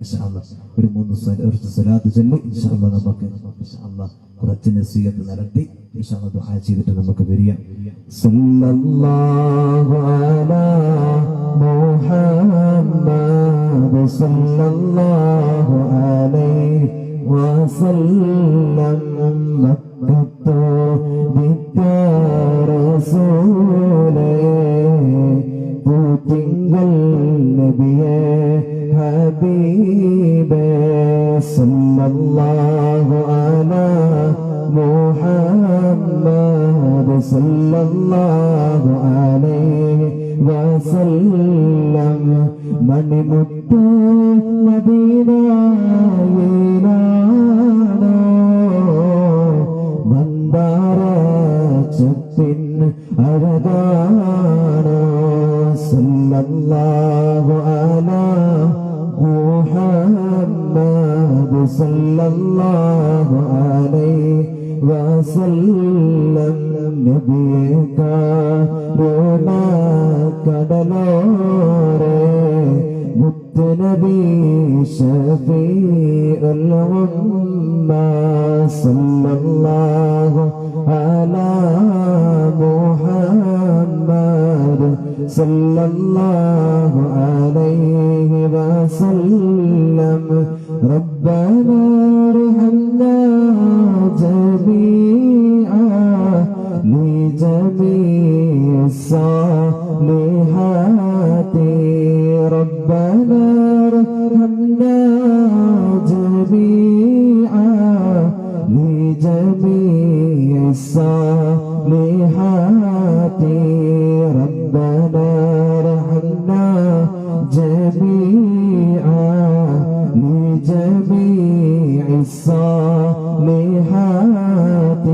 ഒരു മൂന്ന് ഒരു സ്വലാത്ത് ചൊല്ലി ഇൻഷാല്ല നമുക്ക് ഇൻഷാല്ല കുറച്ച് നസീഹത്ത് നടത്തി ഇൻഷാല്ല ദുആ ചെയ്തിട്ട് നമുക്ക് പിരിയാം സല്ലല്ലാഹു അലാ മുഹമ്മദ് സല്ലല്ലാഹു അലൈഹി വസല്ലം മക്കത്തു റസൂലേ പൂത്തിങ്കൾ നബിയേ. ഹബീബേ സല്ലല്ലാഹു അലാ മുഹമ്മദ് സല്ലല്ലാഹു അലൈഹി വസല്ലം മണിമുത്ത് മദീനയിലാണോ മന്ദാര ചത്തിൻ അഴകാണ് സല്ലല്ലാഹു അലാ മുഹമ്മദ് സല്ലല്ലാഹു അലൈഹി വസല്ലം നബിയെ കാരോണ കടലോരെ മുത്തുനബി ഷഫീഉൽ ഉമ്മ സല്ലല്ലാഹു അലാ മുഹമ്മദ് സല്ലല്ലാഹു അലൈഹി الصالحات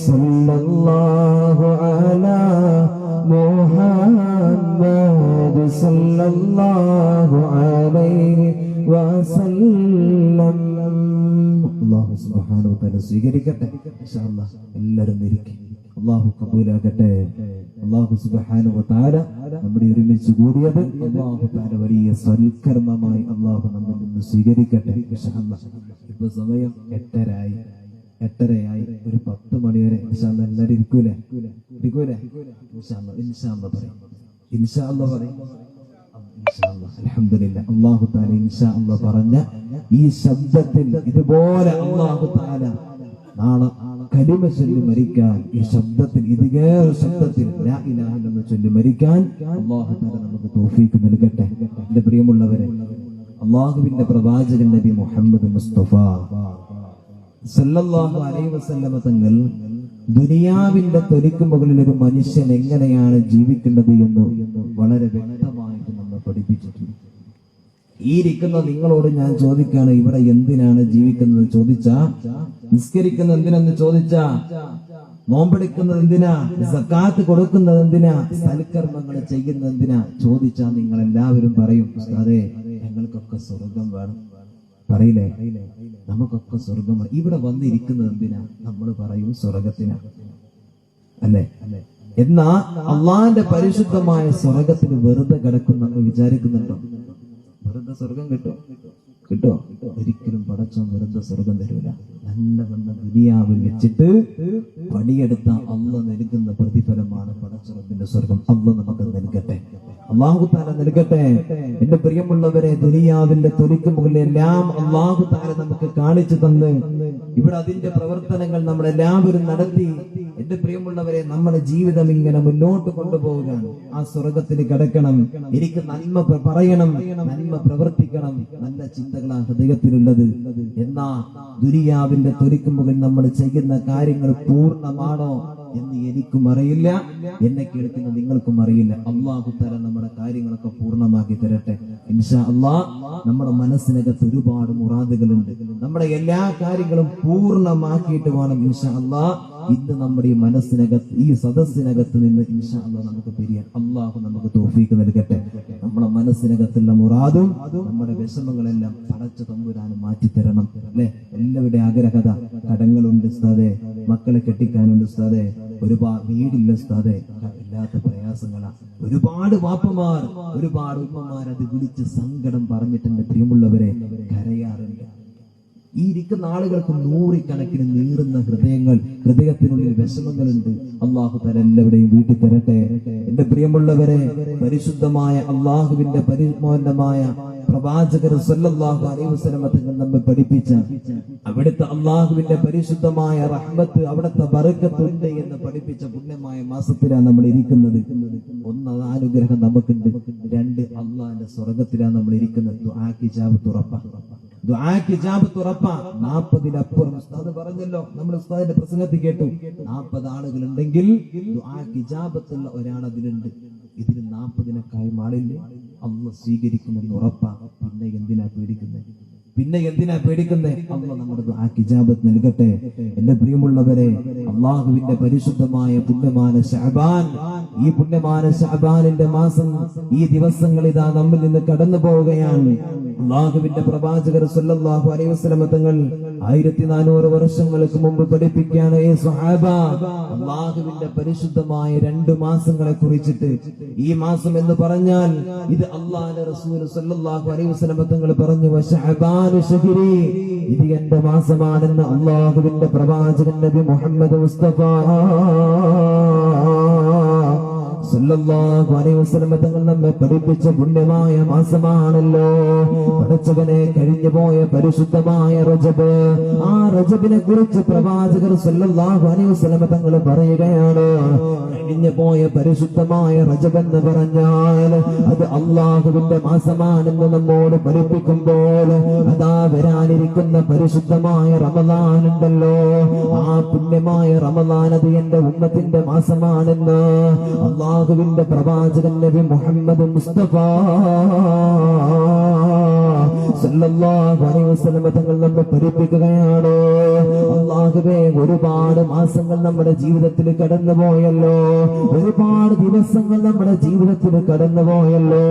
صلى الله على محمد صلى الله عليه وسلم അള്ളാഹു സുബ്ഹാനഹു വതആല സ്വീകരിക്കട്ടെ ഇൻഷാ അല്ലാഹ് എല്ലാവരും ഇരിക്കും അള്ളാഹു കബൂലാക്കട്ടെ അള്ളാഹു സുബ്ഹാനഹു വതആല നമ്മുടെ ഒരുമിച്ച് കൂടിയത് അള്ളാഹു തആല വലിയ സൽക്കർമ്മമായി അള്ളാഹു നമ്മിൽ നിന്ന് സ്വീകരിക്കട്ടെ. ഇപ്പൊ സമയം എട്ടരായി. എട്ടരയായി. ഒരു പത്ത് മണി വരെ. ഇൻഷാ അല്ലാഹ് എല്ലാവരും ഇരിക്കൂലേ? ഇരിക്കൂലേ ഇൻഷാ പറഞ്ഞ ഈ ശബ്ദത്തിൽ ഇതുപോലെ അള്ളാഹു തആല നാളെ കലിമ ചൊല്ലി മരിക്കാൻ ഈ ശബ്ദത്തിൽ ഇതികേറെ ശബ്ദത്തിൽ ഇല്ലല്ലാഹ് ചൊല്ലി മരിക്കാൻ നമുക്ക് തോഫീക്ക് നൽകട്ടെ. എന്റെ പ്രിയമുള്ളവരെ അള്ളാഹുവിന്റെ പ്രവാചകൻ നബി മുഹമ്മദ് മുസ്തഫ സല്ലല്ലാഹു അലൈഹി വസല്ലമ തങ്ങൾ ദുനിയാവിന്റെ തൊലിക്ക് മുകളിൽ ഒരു മനുഷ്യൻ എങ്ങനെയാണ് ജീവിക്കേണ്ടത് എന്ന് വളരെ വ്യക്തമായിട്ട് നമ്മൾ പഠിപ്പിച്ചിട്ടുണ്ട്. ഈ ഇരിക്കുന്ന നിങ്ങളോട് ഞാൻ ചോദിക്കാണ് ഇവിടെ എന്തിനാണ് ജീവിക്കുന്നത്? ചോദിച്ച നിസ്കരിക്കുന്നത് എന്തിനെന്ന് ചോദിച്ച നോമ്പെടുക്കുന്നത് എന്തിനാ സക്കാത്ത് കൊടുക്കുന്നത് എന്തിനാ സൽക്കർമ്മങ്ങൾ ചെയ്യുന്നത് എന്തിനാ ചോദിച്ചാ നിങ്ങൾ എല്ലാവരും പറയും അതെ ഞങ്ങൾക്കൊക്കെ സ്വർഗം വേണം. പറയില്ലേ? നമുക്കൊക്കെ സ്വർഗം ഇവിടെ വന്നിരിക്കുന്നത് എന്തിനാ? നമ്മൾ പറയും സ്വർഗത്തിനാ. അല്ലേ? എന്നാ അള്ളാന്റെ പരിശുദ്ധമായ സ്വർഗത്തിൽ വെറുതെ കിടക്കും നമ്മൾ വിചാരിക്കുന്നുണ്ടോ? വെറുതെ സ്വർഗം കിട്ടും. കിട്ടോ. ഒരിക്കലും പടച്ചോൻ വെറുതെ സ്വർഗം തരൂല. നല്ല വന്ന ദുനിയാവിൽ വെച്ചിട്ട് പണിയെടുത്ത അള്ള നൽകുന്ന പ്രതിഫലമാണ് പടച്ചുറപ്പിന്റെ സ്വർഗം അള്ള നമുക്ക് നൽകട്ടെ. അള്ളാഹുത്താല നൽകട്ടെ. എന്റെ പ്രിയമുള്ളവരെ ദുനിയാവിന്റെ തൊലിക്ക് മുകളിൽ എല്ലാം അള്ളാഹു താല നമുക്ക് കാണിച്ചു തന്ന് ഇവിടെ അതിന്റെ പ്രവർത്തനങ്ങൾ നമ്മളെല്ലാവരും നടത്തി എന്റെ പ്രിയമുള്ളവരെ നമ്മുടെ ജീവിതം ഇങ്ങനെ മുന്നോട്ട് കൊണ്ടുപോകാൻ ആ സ്വർഗത്തിൽ കിടക്കണം. എനിക്ക് നന്മ പറയണം നന്മ പ്രവർത്തിക്കണം നല്ല ചിന്തകളാണ് ഹൃദയത്തിലുള്ളത് എന്നാ ദുരിയാവിന്റെ തൊലിക്ക് മുകളിൽ നമ്മൾ ചെയ്യുന്ന കാര്യങ്ങൾ പൂർണമാണോ എന്ന് എനിക്കും അറിയില്ല. എന്നെ കേൾക്കുന്ന നിങ്ങൾക്കും അറിയില്ല. അള്ളാഹു തല നമ്മുടെ കാര്യങ്ങളൊക്കെ പൂർണമാക്കി തരട്ടെ. ഇൻഷാ അള്ളാ നമ്മുടെ മനസ്സിനകത്ത് ഒരുപാട് മുറാദുകളുണ്ട്. നമ്മുടെ എല്ലാ കാര്യങ്ങളും പൂർണമാക്കിയിട്ട് വേണം ഇൻഷാ അള്ളാ ഇന്ന് നമ്മുടെ ഈ മനസ്സിനകത്ത് ഈ സദസ്സിനകത്ത് നിന്ന് ഇൻഷാ അള്ളാ നമുക്ക് പിരിയാൻ അള്ളാഹു നമുക്ക് തോഫീക്ക് നൽകട്ടെ. നമ്മുടെ മനസ്സിനകത്തുള്ള മുറാദും നമ്മുടെ വിഷമങ്ങളെല്ലാം പടച്ചു തമ്പുരാനും മാറ്റിത്തരണം അല്ലെ? എല്ലാവരുടെ ആഗ്രഹത കടങ്ങളുണ്ട് ഉസ്താദെ മക്കളെ കെട്ടിക്കാനുണ്ട് ഉസ്താദെ ഒരുപാട് വീടില്ല ഉസ്താദെ ഇല്ലാത്ത പ്രയാസങ്ങളാ. ഒരുപാട് വാപ്പമാർ ഒരുപാട് ഉമ്മമാർ അത് വിളിച്ച് സങ്കടം പറഞ്ഞിട്ടുണ്ട് പ്രിയമുള്ളവരെ കരയാറുണ്ട്. ഈ ഇരിക്കുന്ന ആളുകൾക്ക് നൂറിക്കണക്കിന് നീറുന്ന ഹൃദയങ്ങൾ ഹൃദയത്തിനുള്ളിൽ വിഷമങ്ങളുണ്ട്. അള്ളാഹു തല എല്ലാവരുടെയും വീട്ടിൽ തരട്ടെ. എന്റെ പ്രിയമുള്ളവരെ പരിശുദ്ധമായ അള്ളാഹുവിന്റെ പരിമോഹനമായ പ്രവാചകർ സല്ലല്ലാഹു അലൈഹി വസല്ലമ തങ്ങൾ നമ്മെ പഠിപ്പിച്ച അവിടുത്തെ അള്ളാഹുവിന്റെ പരിശുദ്ധമായ റഹ്മത്ത് അവിടുത്തെ ബറക്കത്ത് ഉണ്ട് എന്ന് പഠിപ്പിച്ച പുണ്യമായ മാസത്തിലാണ് നമ്മൾ ഇരിക്കുന്നത്. ഒന്ന് അനുഗ്രഹം നമുക്കുണ്ട്. രണ്ട് അള്ളാഹിന്റെ സ്വർഗത്തിലാണ് നമ്മൾ ഇരിക്കുന്നത്. ആക്കി ചാവ് തുറപ്പാണ് നാൽപ്പതിലപ്പുറം ഉസ്താദ് പറഞ്ഞല്ലോ. നമ്മൾ ഉസ്താദിന്റെ പ്രസംഗത്തിൽ കേട്ടു. നാൽപ്പത് ആളുകൾ ഉണ്ടെങ്കിൽ ഹിജാബത്തുള്ള ഒരാൾ അതിലുണ്ട്. ഇതിന് നാൽപ്പതിനൊക്കായി ആളില്ലേ? അമ്മ സ്വീകരിക്കുമെന്ന് ഉറപ്പാ. പിന്നെ എന്തിനാ പേടിക്കുന്നത് പിന്നെ എന്തിനാ പേടിക്കുന്നത് അള്ള നമ്മുടെ ദുആക്ക് കിജാബത്ത് നൽകട്ടെ. എന്റെ പ്രിയമുള്ളവരെ അള്ളാഹുവിന്റെ പരിശുദ്ധമായ പുണ്യമാന ഷഹബാൻ ഈ പുണ്യമാന ഷഹബാനിന്റെ മാസം ഈ ദിവസങ്ങൾ ഇതാ നമ്മിൽ നിന്ന് കടന്നു പോവുകയാണ് അള്ളാഹുവിന്റെ പ്രവാചകർ സല്ലല്ലാഹു അലൈഹി വസല്ലം തങ്ങൾ ആയിരത്തി നാനൂറ് വർഷങ്ങൾക്ക് മുമ്പ് പഠിപ്പിക്കുകയാണ് ഈ സ്വഹാബ അള്ളാഹുവിന്റെ പരിശുദ്ധമായ രണ്ട് മാസങ്ങളെ കുറിച്ചിട്ട്. ഈ മാസം എന്ന് പറഞ്ഞാൽ ഇത് അള്ളാഹിന്റെ റസൂൽ സല്ലല്ലാഹു അലൈഹി വസല്ലം തങ്ങൾ പറഞ്ഞു വശഅബാനു ശഹരി. ഇത് എന്റെ മാസമാണെന്ന് അള്ളാഹുവിന്റെ പ്രവാചകൻ നബി മുഹമ്മദ് മുസ്തഫ. തങ്ങൾ നമ്മെ പഠിപ്പിച്ച പുണ്യമായ മാസമാണല്ലോ. പഠിച്ചവനെ കഴിഞ്ഞു പോയ പരിശുദ്ധമായ റജബ്. ആ റജബിനെ കുറിച്ച് പ്രവാചകർ സല്ലല്ലാഹു അലൈഹി വസല്ലം തങ്ങൾ പറയുകയാണ്. കഴിഞ്ഞു പോയ പരിശുദ്ധമായ റജബ് എന്ന് പറഞ്ഞാൽ അത് അള്ളാഹുവിന്റെ മാസമാണെന്ന് നമ്മോട് പഠിപ്പിക്കുമ്പോൾ അതാ വരാനിരിക്കുന്ന പരിശുദ്ധമായ റമദാൻ ആ പുണ്യമായ റമദാൻ അത് എന്റെ ഉമ്മത്തിന്റെ മാസമാണെന്ന് അള്ളാഹുവിന്റെ പ്രവാചകൻ നബി മുഹമ്മദ് മുസ്തഫ. തങ്ങൾ നമ്മെ പഠിപ്പിക്കുകയാണ്? അള്ളാഹുവേ ഒരുപാട് മാസങ്ങൾ നമ്മുടെ ജീവിതത്തിൽ കടന്നു പോയല്ലോ ഒരുപാട് ദിവസങ്ങൾ നമ്മുടെ ജീവിതത്തിൽ കടന്നുപോയല്ലോ.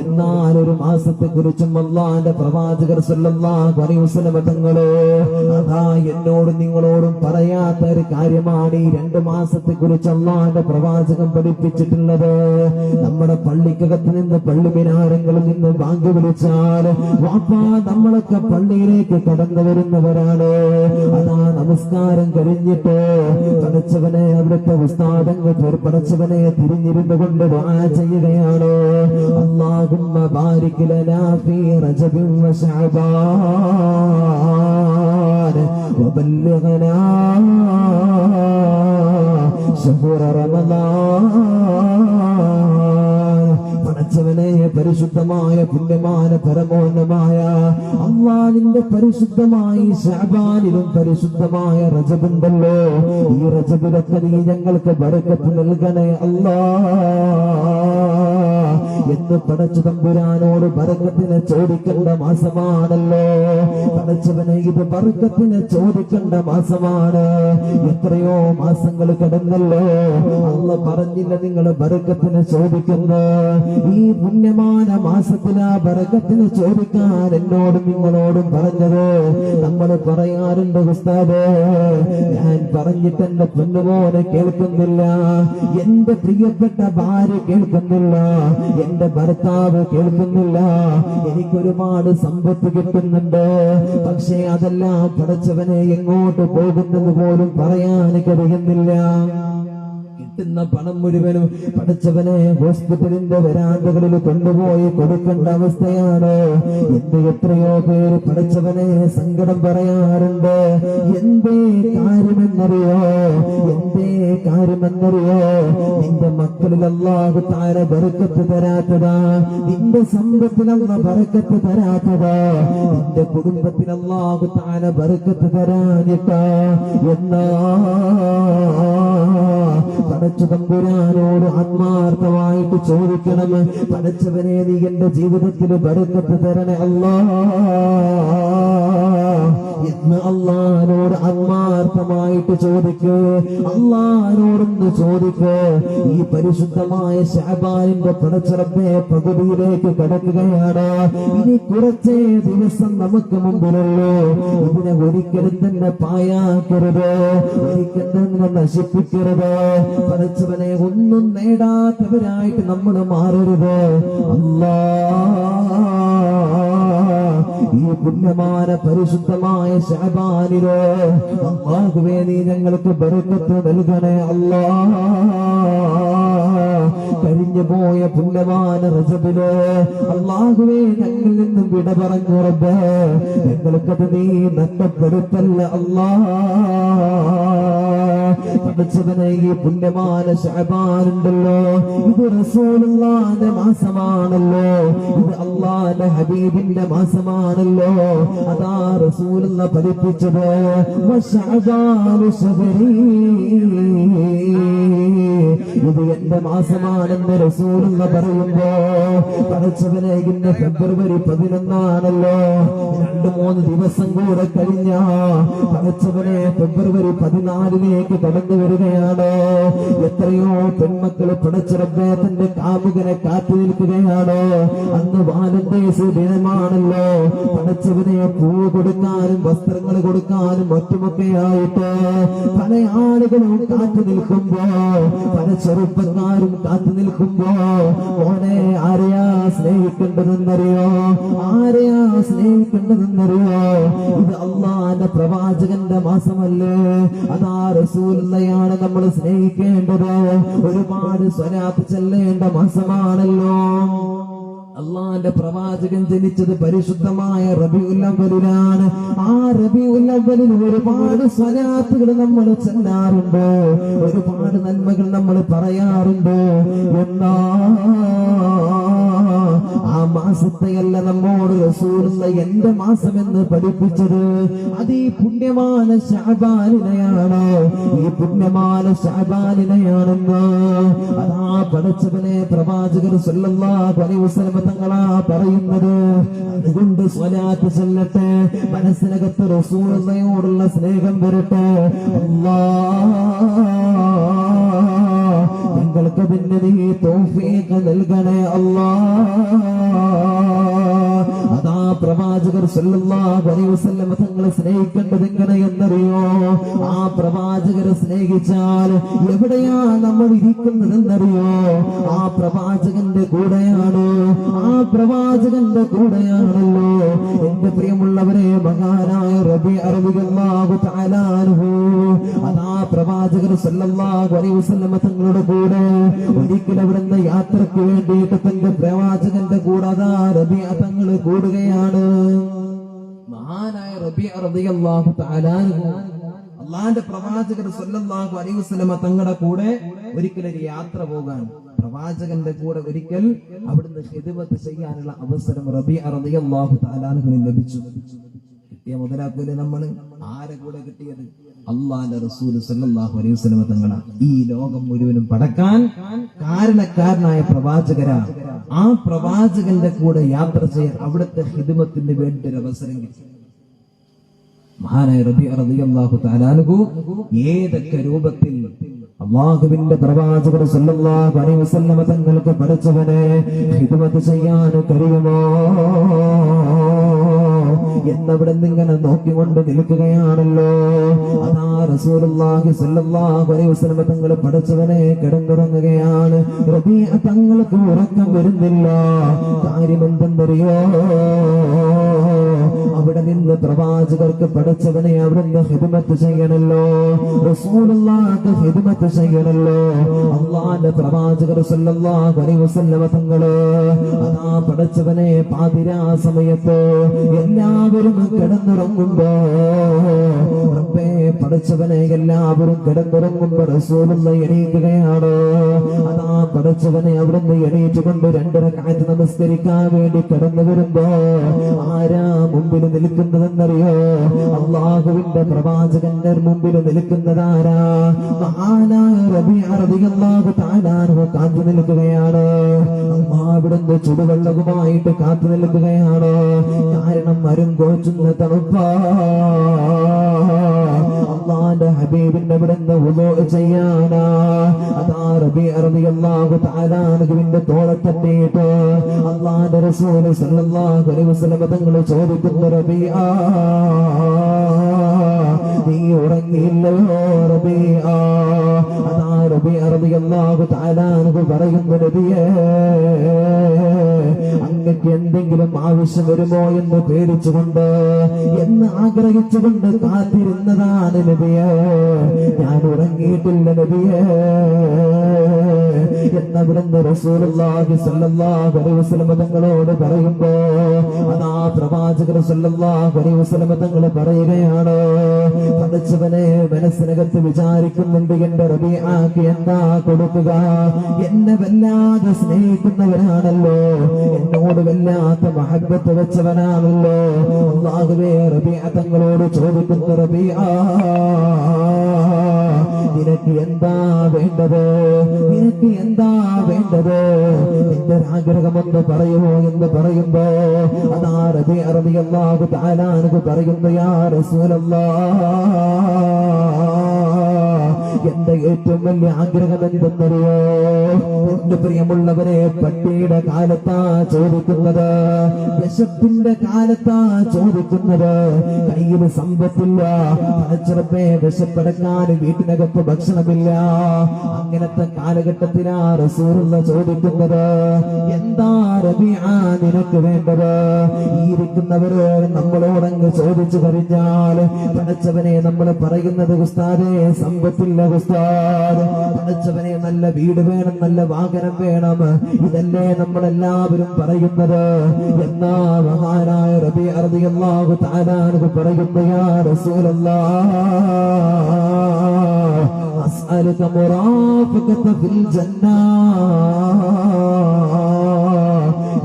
എന്നാൽ ഒരു മാസത്തെ കുറിച്ചും അള്ളാന്റെ പ്രവാചകർ വസല്ലം തങ്ങൾ അതാ എന്നോടും നിങ്ങളോടും പറയാത്ത ഒരു കാര്യമാണ് ഈ രണ്ട് മാസത്തെ കുറിച്ച് അള്ളാന്റെ പ്രവാചകം പഠിപ്പിച്ചിട്ടുള്ളത്. നമ്മുടെ പള്ളിക്കകത്ത് നിന്ന് പള്ളി മിനാരങ്ങളിൽ നിന്ന് ബാങ്ക് വിളിച്ചാൽ വാപ്പാ നമ്മളൊക്കെ പള്ളിയിലേക്ക് കടന്നു വരുന്നവരാണ് അതാ നമസ്കാരം കഴിഞ്ഞിട്ട് പഠിച്ചവനെ അവിടുത്തെ ഉസ്താദങ്ങൾ പഠിച്ചവനെ തിരിഞ്ഞിരുന്നു കൊണ്ട് ദുആ ചെയ്യുകയാണ് അല്ലാഹുമ്മ ബാരിക് ലനാ ഫീ റജബിൻ വശഅബാൻ وبلغنا شهر رمضان പരിശുദ്ധമായ പുണ്യമാന പരമോന്നമായ അള്ളാഹിന്റെ പരിശുദ്ധമായി ഷാബാനിലും പരിശുദ്ധമായ റജബുണ്ടല്ലോ. ഈ റജബിലൊക്കെ നീ ഞങ്ങൾക്ക് വരക്കത്ത് നൽകണേ അല്ലാ എന്ന് പടച്ചു തമ്പുരാനോട് ബറക്കത്തിനെ ചോദിക്കേണ്ട മാസമാണല്ലോ. പടച്ചവനെ ഇത് ബറക്കത്തിനെ ചോദിക്കേണ്ട മാസമാണ്. എത്രയോ മാസങ്ങൾ കടന്നല്ലോ. അന്ന് പറഞ്ഞില്ല നിങ്ങൾ ബറക്കത്തിന് ചോദിക്കുന്ന. ഈ പുണ്യമാന മാസത്തിലാ ബറക്കത്തിന് ചോദിക്കാൻ എന്നോടും നിങ്ങളോടും പറഞ്ഞത്. നമ്മൾ പറയാറുണ്ട് ഉസ്താദ് ഞാൻ പറഞ്ഞിട്ട് എന്റെ പൊന്നുപോലെ കേൾക്കുന്നില്ല. എന്റെ പ്രിയപ്പെട്ട ഭാര്യ കേൾക്കുന്നില്ല. എന്റെ ഭർത്താവ് കേൾക്കുന്നില്ല. എനിക്കൊരുപാട് സമ്പത്ത് കിട്ടുന്നുണ്ട്. പക്ഷേ അതെല്ലാം പടച്ചവനെ എങ്ങോട്ട് പോകുന്നത് പോലും പറയാൻ കഴിയുന്നില്ല. കിട്ടുന്ന പണം മുഴുവനും പഠിച്ചവനെ ഹോസ്പിറ്റലിന്റെ വരാന്തകളിൽ കൊണ്ടുപോയി കൊടുക്കേണ്ട അവസ്ഥയാണ്. ഇന്ന് എത്രയോ പേര് പഠിച്ചവനെ സങ്കടം പറയാറുണ്ട്. എന്തേ കാര്യമെന്നറിയോ? കാര്യമെന്നറിയോ നിന്റെ മക്കളിൽ അള്ളാഹു താര ബറക്കത്ത് തരാത്തതാ. നിന്റെ സമ്പത്തിലല്ല ബറക്കത്ത് തരാത്തതാ. നിന്റെ കുടുംബത്തിൽ അള്ളാഹു താര ബറക്കത്ത് തരാനിട്ടാ. എന്നാ? പടച്ചു തമ്പുരാനോട് ആത്മാർത്ഥമായിട്ട് ചോദിക്കണം. പടച്ചവനെ നീ എന്റെ ജീവിതത്തിൽ ബറക്കത്ത് തരണേ അല്ലാ. ഇന്ന് അള്ളഹാനോട് ആത്മാർത്ഥമായിട്ട് ചോദിക്ക്. അള്ളഹാനോടൊന്ന് ചോദിക്ക്. ഈ പരിശുദ്ധമായ ശാബാലിന്റെ പടച്ചിറപ്പെ പകുതിയിലേക്ക് കടക്കുകയാണ്. ഇനി കുറച്ചേ ദിവസം നമുക്ക് മുമ്പിലുള്ളൂ. ഇതിനെ ഒരിക്കലും തന്നെ പായാക്കരുത് ഒരിക്കലും തന്നെ നശിപ്പിക്കരുത്. പടച്ചവനെ ഒന്നും നേടാത്തവരായിട്ട് നമ്മൾ മാറരുത്. അല്ലാ ഈ പുണ്യമായ പരിശുദ്ധമായ ശാബാനിലോ അള്ളാഹുവേ നീ ഞങ്ങൾക്ക് ബറുക്കത്ത് നൽകണേ അല്ലാ. കഴിഞ്ഞു പോയ പുണ്യമാന റജബിൽ അള്ളാഹുവേ ഞങ്ങളിൽ നിന്നും വിട പറഞ്ഞു റബ്ബ് ഞങ്ങൾക്കത് നീ നഷ്ടപ്പെടുത്തല്ല അള്ളാ പഠിച്ചവനെ ഈ പുണ്യമാന ശബാനുണ്ടല്ലോ ഇത് റസൂലുള്ളാന്റെ മാസമാണല്ലോ ഇത് അള്ളാന്റെ ഹബീബിന്റെ മാസമാണല്ലോ അതാ റസൂലുള്ള പഠിപ്പിച്ചത്. ഇത് എന്റെ മാസമാണെന്ന് റസൂലുള്ള പറയുമ്പോ പഠിച്ചവനെ ഇന്ന് ഫെബ്രുവരി പതിനൊന്നാണല്ലോ. രണ്ടു മൂന്ന് ദിവസം കൂടെ കഴിഞ്ഞ പഠിച്ചവനെ ഫെബ്രുവരി പതിനാലിലേക്ക് കടന്നു വരികയാണ്? എത്രയോ പെൺമക്കൾ പഠിച്ചറബേ തന്റെ കാമുകനെ കാത്തു നിൽക്കുകയാണ്? അന്ന് വാലന്റൈൻസ് ദിനമാണല്ലോ. പഠിച്ചവനെ പൂവ് കൊടുക്കാനും വസ്ത്രങ്ങൾ കൊടുക്കാനും മറ്റുമൊക്കെ ആയിട്ട് പല ആളുകളും കാത്തു നിൽക്കുമ്പോ പല ചെറുപ്പക്കാരും കാത്തു നിൽക്കുമ്പോ മോനെ ആരെയാ സ്നേഹിക്കേണ്ടതെന്നറിയോ? ആരെയാ സ്നേഹിക്കേണ്ടതെന്നറിയോ? ഇത് അള്ളാന്റെ പ്രവാചകന്റെ മാസമല്ലേ. അതാ റസൂലയാണ് നമ്മൾ സ്നേഹിക്കേണ്ടത്. ഒരുപാട് സ്വരാപ്പ് ചെല്ലേണ്ട മാസമാണല്ലോ. അള്ളാന്റെ പ്രവാചകൻ ജനിച്ചത് പരിശുദ്ധമായ റബി ഉല്ലാണ് ആ റബി ഉല്ലിന് ഒരുപാട് സ്വലാത്തുകൾ നമ്മൾ ചെല്ലാറുണ്ട്. ഒരുപാട് നന്മകൾ നമ്മൾ പറയാറുണ്ട്. എന്നാ മാസത്തെയല്ല നമ്മോട് റസൂലുള്ള എന്റെ മാസം എന്ന് പഠിപ്പിച്ചത്. അത് ഈ പുണ്യമാന ശാബാലിനെയാണ് ഈ പുണ്യമാന ശാബാലിനെയാണെന്ന് അതാ പഠിച്ചവനെ പ്രവാചകർ തങ്ങളാ പറയുന്നത്. അതുകൊണ്ട് സ്വലാത്ത് ചെല്ലട്ടെ മനസ്സിനകത്ത് റസൂലുള്ളയോടുള്ള സ്നേഹം വരട്ടെ. അല്ലാ ഞങ്ങൾക്കതിന് നീ തൗഫീഖ് നൽകണേ അല്ലാ അതാ പ്രവാചകർ തങ്ങളെ സ്നേഹിക്കേണ്ടത് എങ്ങനെ എന്നറിയോ ആ പ്രവാചകരെ സ്നേഹിച്ചാൽ എവിടെയാ നമ്മൾ ഇരിക്കുന്നതെന്നറിയോ? ആ പ്രവാചകന്റെ കൂടെയാണ് ആ പ്രവാചകന്റെ കൂടെയാണല്ലോ. എന്റെ പ്രിയമുള്ളവരെ മഹാനായ റബി അറബികളാഹു തആലാഹു അതാ പ്രവാചകർ തങ്ങളുടെ കൂടെ ഒരിക്കൽ അവിടുന്ന് യാത്രയ്ക്ക് വേണ്ടിയിട്ട് തന്റെ പ്രവാചകന്റെ കൂടെ അതാ റബി തങ്ങൾ കൂടുകയാണ്. മഹാനായ റബി തആല അൻഹു. അള്ളാന്റെ പ്രവാചകർ സല്ലല്ലാഹു അലൈഹി വസല്ലമ തങ്ങളുടെ കൂടെ ഒരിക്കൽ ഒരു യാത്ര പോകാൻ. പ്രവാചകന്റെ കൂടെ ഒരിക്കൽ അവിടുന്ന് ഹെതുവത്ത് ചെയ്യാനുള്ള അവസരം റബി റളിയല്ലാഹു അൻഹുവിന് ലഭിച്ചു. കിട്ടിയ മുതലാക്കൂലെ നമ്മൾ ആരെ കൂടെ കിട്ടിയത്? അള്ളാന്റെ റസൂൽ സല്ലല്ലാഹു അലൈഹി വസല്ലമ തങ്ങളാണ് ഈ ലോകം മുഴുവനും പടക്കാൻ കാരണക്കാരനായ പ്രവാചകരാ ആ പ്രവാചകന്റെ കൂടെ യാത്ര ചെയ്യാൻ അവിടുത്തെ ഹിദ്മത്തിന് വേണ്ടി ഒരു അവസരം കിട്ടി. മഹാനായ റബി റളിയല്ലാഹു തആലാനുഹു ഏതൊക്കെ രൂപത്തിൽ അള്ളാഹുവിന്റെ പ്രവാചകർ സല്ലല്ലാഹു അലൈഹി വസല്ലമ തങ്ങൾക്ക് പഠിച്ചവനെ ഹിദ്മത്ത് ചെയ്യാൻ കഴിയുമോ? എന്നവിടെ നിങ്ങനെ നോക്കിക്കൊണ്ട് നിൽക്കുകയാണല്ലോ. അതാ റസൂലുള്ളാഹി സല്ലല്ലാഹു അലൈഹി വസല്ലമ തങ്ങൾ പഠിച്ചവനെ കിടന്നുറങ്ങുകയാണ്. റബീഅ തങ്ങൾക്ക് ഉറക്കം വരുന്നില്ല. കാര്യം എന്തെന്നറിയോ അവിടെ നിന്ന് പ്രവാചകർക്ക് പഠിച്ചവനെ അവിടുന്ന് ഹിദുമത്ത് ചെയ്യണല്ലോ. റസൂലുള്ളാഹിക്ക് ഹിദുമത്ത് ചെയ്യണല്ലോ. അള്ളാന്റെ പ്രവാചകർ സല്ലല്ലാഹു അലൈഹി വസല്ലമ തങ്ങൾ അതാ പഠിച്ചവനെ പാതിരാ സമയത്ത് എല്ലാവരും കിടന്നുറങ്ങുമ്പോ റബ്ബേ പഠിച്ചവനെ എല്ലാവരും കിടന്നുറങ്ങുമ്പോ റസൂലുള്ള എണീക്കുകയാണ്. അതാ പഠിച്ചവനെ അവിടുന്ന് എണീറ്റുകൊണ്ട് രണ്ടര കാറ്റ് നമസ്കരിക്കാൻ വേണ്ടി കടന്നു വരുമ്പോ ആരാ മുമ്പിൽ നിൽക്കുന്നതെന്നറിയോ? അള്ളാഹുവിന്റെ പ്രവാചകന്റെ മുമ്പിൽ നിൽക്കുന്നതാരാ? കാത്തു നിൽക്കുകയാണ്. അവിടുന്ന് ചുടുവെള്ളവുമായിട്ട് കാത്തു നിൽക്കുകയാണ്. കാരണം മരം കോച്ചുന്ന തണുപ്പാ. ഹബീബിന്റെ അവിടുന്ന് ഉദോ ചെയ്യാനാ. അതാ റബി തആല അൻഹുവിന്റെ തോളെ തട്ടിയിട്ട് അള്ളാഹുവിന്റെ റസൂൽ സല്ലല്ലാഹു അലൈഹി വസല്ലം തങ്ങൾ ചോദിക്കുന്നു റബിആ നീ ഉറങ്ങിയില്ലല്ലോ റബിആ അതാ റബി റളിയല്ലാഹു തആല അൻഹു പറയുന്നു നബിയേ. അങ്ങക്ക് എന്തെങ്കിലും ആവശ്യം വരുമോ എന്ന് പേടിച്ചുകൊണ്ട് എന്ന് ആഗ്രഹിച്ചുകൊണ്ട് കാത്തിരുന്നതാണ് നബിയെ. ഞാൻ ഉറങ്ങിയിട്ടില്ല നബിയെ. എന്നവിടുന്ന് റസൂലുള്ളാഹി സ്വല്ലല്ലാഹു അലൈഹി തങ്ങളോട് പറയുമ്പോ അതാ പ്രവാചകർ സ്വല്ലല്ലാഹു അലൈഹി പറയുകയാണ് പഠിച്ചവനെ മനസ്സിനകത്ത് വിചാരിക്കുന്നുണ്ട് എന്റെ റബിയാക്ക് എന്താ കൊടുക്കുക? എന്നെ വല്ലാതെ സ്നേഹിക്കുന്നവനാണല്ലോ എന്നോട് വല്ലാത്ത മഹബത്ത് വെച്ചവനാണല്ലോ. അള്ളാഹുവേ റബീഅ തങ്ങളോട് ചോദിക്കുന്നു റബിയ നിനക്ക് എന്താ വേണ്ടത്? നിനക്ക് എന്താ വേണ്ടത്? നിന്റെ ആഗ്രഹമെന്ന് പറയുമോ എന്ന് പറയുമ്പോ അതാ റബി അറബി അള്ളാഹു താലാനക്ക് പറയുന്നു യാ റസൂലല്ലാ. എന്റെ ഏറ്റവും വലിയ ആഗ്രഹം എന്തെന്നറിയോ? എന്റെ പ്രിയമുള്ളവരെ പട്ടിയുടെ കാലത്താ ചോദിക്കുന്നത്. വിശപ്പിന്റെ കാലത്താ ചോദിക്കുന്നത്. കയ്യിൽ സമ്പത്തില്ല. പണച്ചിറപ്പെ വിശപ്പെടക്കാൻ വീട്ടിനകത്ത് ഭക്ഷണമില്ല. അങ്ങനത്തെ കാലഘട്ടത്തിലാ റസൂറുള്ള ചോദിക്കുന്നത്. എന്താ റബിആ നിനക്ക് വേണ്ടത്? ഈ ഇരിക്കുന്നവര് നമ്മളോടങ്ങ് ചോദിച്ചു കഴിഞ്ഞാൽ പടച്ചവനെ നമ്മൾ പറയുന്നത് ഉസ്താദേ സമ്പത്തില്ല. ഉസ്താദ് പടച്ചവനെ നല്ല വീട് വേണം നല്ല വാഹനം വേണം ഇതല്ലേ നമ്മളെല്ലാവരും പറയുന്നത് എന്നാ മഹാനായ റബി അറബിയല്ലാഹു താലാനു പറയുന്നു യാ റസൂലല്ലാഹ് أسألك مرافقة في الجنة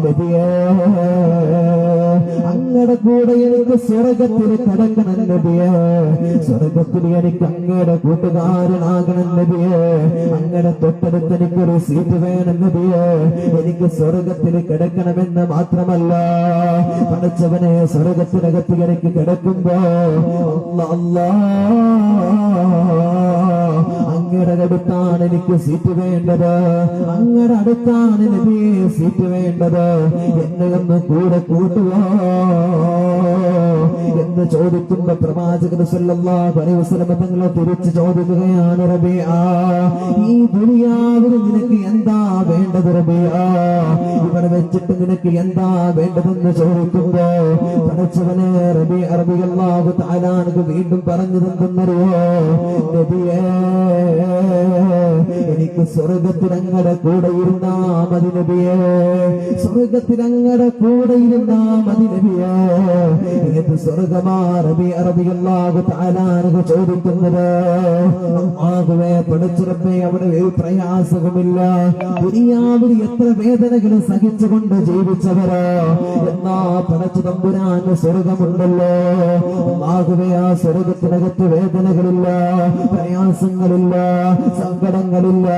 നബിയേ അങ്ങയുടെ കൂടെ എനിക്ക് സ്വർഗത്തിൽ കടക്കണം നബിയേ സ്വർഗത്തിൽ എനിക്ക് അങ്ങയുടെ കൂട്ടുകാരനാകണം നബിയേ അങ്ങയുടെ തൊട്ടടുത്ത് എനിക്കൊരു സീറ്റ് വേണം നബിയേ എനിക്ക് സ്വർഗത്തിൽ കിടക്കണമെന്ന് മാത്രമല്ല. പഠിച്ചവനെ സ്വർഗത്തിനകത്ത് എനിക്ക് കിടക്കുമ്പോ അല്ലാ. അങ്ങയുടെ അടുത്താണ് എനിക്ക് സീറ്റ് വേണ്ടത്. അങ്ങയുടെ അടുത്താണ് എനിക്ക് സീറ്റ് വേണ്ടത്. എന്നെ ഒന്ന് കൂടെ കൂട്ടുവോ? എന്ന് ചോദിക്കുമ്പോ പ്രവാചകൻ വസല്ലം തങ്ങളെ തിരിച്ചു ചോദിക്കുകയാണ് റബിയ ഈ ദുനിയാവിൽ നിനക്ക് എന്താ വേണ്ടത് റബിയ ഇവിടെ വെച്ചിട്ട് നിനക്ക് എന്താ വേണ്ടതെന്ന് ചോദിക്കുമ്പോ പഠിച്ചവനെ റബി അറബിയല്ലാഹു താലാനക്ക് വീണ്ടും പറഞ്ഞു തന്നറിയോ നബിയേ എനിക്ക് സ്വർഗത്തിനങ്ങടെ കൂടെ ഇരുന്നാ മതി നബിയേ. സ്വർഗത്തിനങ്ങടെ കൂടെ ഇരുന്നാ മതി നബിയേ. എന്നിട്ട് സ്വർഗമാ റബി അറബിയല്ലാഹു താലാനക്ക് ചോദിക്കുന്നത്? ആകുവേ പഠിച്ചുറപ്പേ അവിടെ ഒരു പ്രയാസവുമില്ല. ദുനിയാവിൽ എത്ര വേദനകൾ സഹിച്ചുകൊണ്ട് ജീവിച്ചവരോ? എന്നാ പടച്ചു തമ്പുരാന് സ്വർഗമുണ്ടല്ലോ. ആകുവേ ആ സ്വർഗത്തിനകത്ത് വേദനകളില്ല പ്രയാസങ്ങളില്ല. സങ്കടങ്ങളില്ല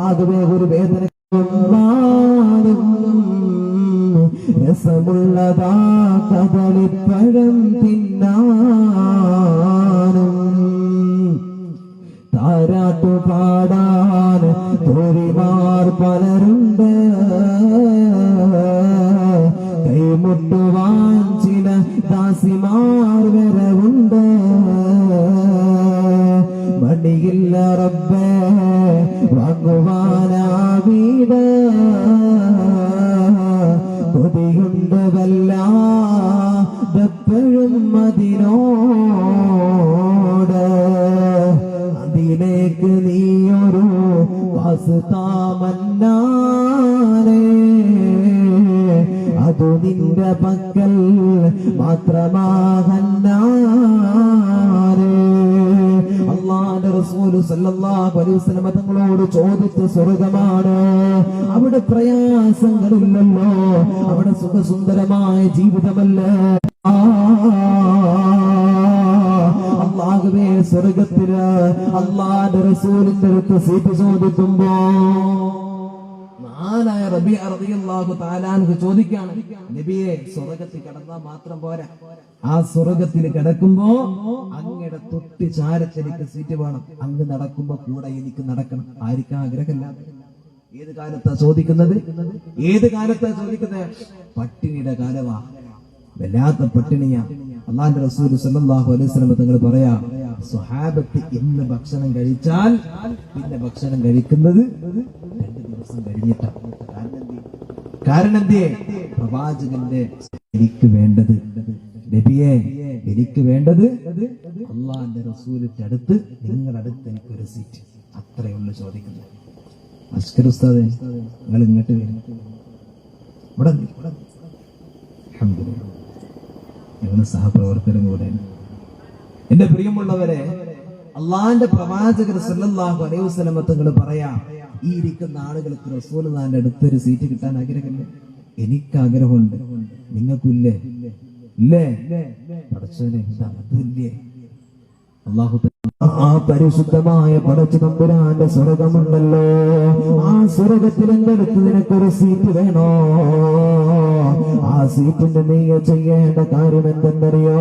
ആകുവേ ഒരു വേദന രസമുള്ളതാ കദളിപ്പഴം തിന്നാനും താരാട്ടു പാടാൻ തൊഴിമാർ പലരുണ്ട് റബ്ബേ വാങ്ങുവാനാ വീട് കൊതിയുണ്ട് വല്ലാതെപ്പോഴും അതിനോട്. അതിലേക്ക് നീയൊരു വസുതാമന്നാലേ അതു നിന്റെ പക്കൽ മാത്രമാകന്നാനേ തങ്ങളോട് ചോദിച്ച സ്വർഗമാണ്. അവിടെ പ്രയാസങ്ങളില്ലല്ലോ. അവിടെ സുഖസുന്ദരമായ ജീവിതമല്ല. അള്ളാഹുവേ സ്വർഗത്തിൽ അള്ളാന്റെ റസൂലിന്റെ അടുത്ത് സീറ്റ് ചോദിക്കുമ്പോ മഹാനായ റബി റളിയല്ലാഹു താലാൻഹു ചോദിക്കാണ് നബിയെ സ്വർഗത്തിൽ കിടന്നാൽ മാത്രം പോരാ. ആ സ്വർഗത്തിൽ കിടക്കുമ്പോ തൊട്ട് ചാരത്ത് സീറ്റ് വേണം. അങ്ങ് നടക്കുമ്പോ കൂടെ എനിക്ക് നടക്കണം. ആർക്കും ആഗ്രഹമില്ലാതെ ഏത് കാലത്താ ചോദിക്കുന്നത്? ഏത് കാലത്താ ചോദിക്കുന്നത്? പട്ടിണിയുടെ കാലമാ. വല്ലാത്ത പട്ടിണിയാ. അള്ളാന്റെ റസൂൽ സല്ലാഹു അലൈഹി തങ്ങൾ പറയാ സ്വഹാബത്ത് ഇന്ന് ഭക്ഷണം കഴിച്ചാൽ പിന്നെ ഭക്ഷണം കഴിക്കുന്നത് രണ്ട് ദിവസം കഴിഞ്ഞിട്ടാണ് കാരണം എന്തേ പ്രവാചകന്റെ എനിക്ക് വേണ്ടത്. നബിയെ എനിക്ക് വേണ്ടത് അള്ളാന്റെ റസൂലിന്റെ അടുത്ത് നിങ്ങളുടെ അടുത്ത് എനിക്ക് ഒരു സീറ്റ് അത്രയേ ഉള്ളൂ ചോദിക്കുന്നത്. അസ്കർ നിങ്ങൾ ഇങ്ങോട്ട് വരും. ഇവിടെ ഞങ്ങളുടെ സഹപ്രവർത്തകരും കൂടെ എന്റെ പ്രിയമുള്ളവരെ അള്ളാന്റെ പ്രവാചകർ സല്ലല്ലാഹു അലൈഹി പറയാം തങ്ങൾ പറയാ ഈ ഇരിക്കുന്ന ആളുകൾക്ക് റസൂൽ അടുത്തൊരു സീറ്റ് കിട്ടാൻ ആഗ്രഹമില്ലേ. എനിക്ക് ആഗ്രഹമുണ്ട്. നിങ്ങൾക്കില്ലേ ആ പരിശുദ്ധമായ പടച്ചു തമ്പുരാന്റെ സ്വർഗമുണ്ടല്ലോ. ആ സ്വർഗത്തിൽ എന്റെ അടുത്ത് നിനക്കൊരു സീറ്റ് വേണോ? ആ സീറ്റിന്റെ നീയ ചെയ്യേണ്ട കാര്യം എന്തെന്നറിയോ?